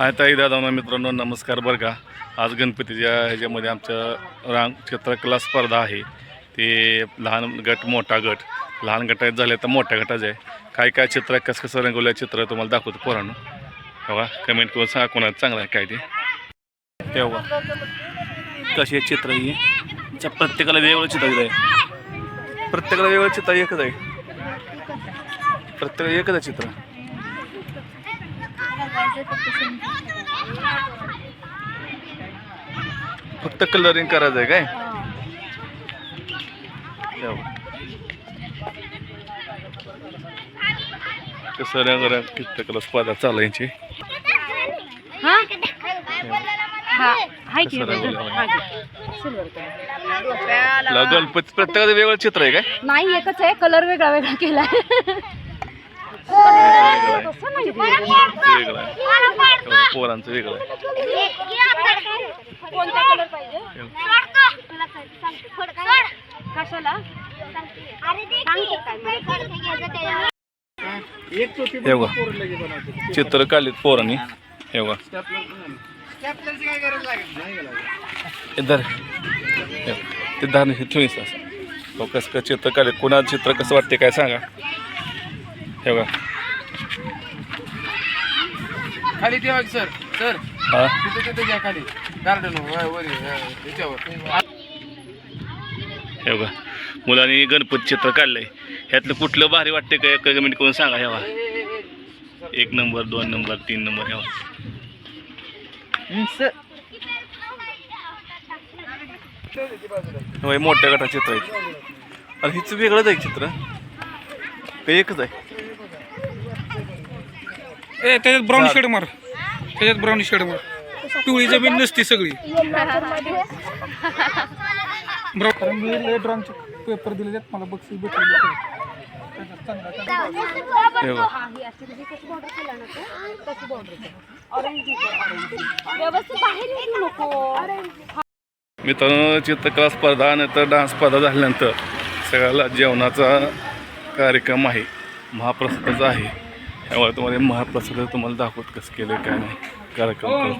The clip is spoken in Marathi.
हाय ताई दादा मित्रांनो नमस्कार बरं का. आज गणपतीच्या ह्याच्यामध्ये आमचं रांग चित्रकला स्पर्धा आहे. ते लहान गट मोठा गट. लहान गटात झाले तर मोठ्या गटाचे आहे. काय काय चित्र आहे, कसं कसं रंगवलं चित्र तुम्हाला दाखवतो पोरांनो. हो तेव्हा कमेंट करून सांगा कोणाला चांगलं आहे काय ते. तेव्हा कशी आहे चित्र ही? प्रत्येकाला वेगवेगळं चित्र आहे प्रत्येकाला वेगवेगळं चित्र एकच आहे. प्रत्येकाला एकच आहे चित्र. फक्त कलरिंग करायचं आहे काय चित्रकला स्पर्धा हा? हा. हा. गणपती प्रत्येकाचं वेगळं चित्र आहे काय? नाही एकच आहे. कलर वेगळा वेगळा केला वेगळं आहे. पोरांचं वेगळं आहे. हे चित्र काढलीत पोरांनी. हे बघा. हे धर. हे बघ. ते धार ठेवीस असं कसं कसं चित्र काढले कोणाचं चित्र कसं वाटते काय सांगा? हे बघा. खाली ठेवा की सर? सर हा? तिथे तिथे घ्या खाली. गार्डन वर याच्यावर. हे बघा मुलांनी गणपती चित्र काढलंय. ह्यातलं कुठलं भारी वाटते काय कमेंट करून सांगा हे बघा. एक नंबर दोन नंबर तीन नंबर हे बघा. होय मोठ्या गटाचं चित्र आहे आणि हिचं वेगळंच आहे चित्र. ते एकच आहे. ए त्याच्यात ब्राऊन. शेड मार. त्याच्यात ब्राऊन शेड मार. पिवळी जमीन नसती सगळी. ब्राऊन मी लय ड्रॉइंगचे पेपर दिले आहेत. मला बक्षीस हे निघू नको. मित्रांनो चित्रकला स्पर्धा नंतर डान्स स्पर्धा झाल्यानंतर सगळ्याला जेवणाचा कार्यक्रम आहे. महाप्रसादाचा आहे. त्यामुळे तुम्हाला महाप्रसाद तुम्हाला दाखवत कसं केलं काय नाही. कार्यक्रम चालू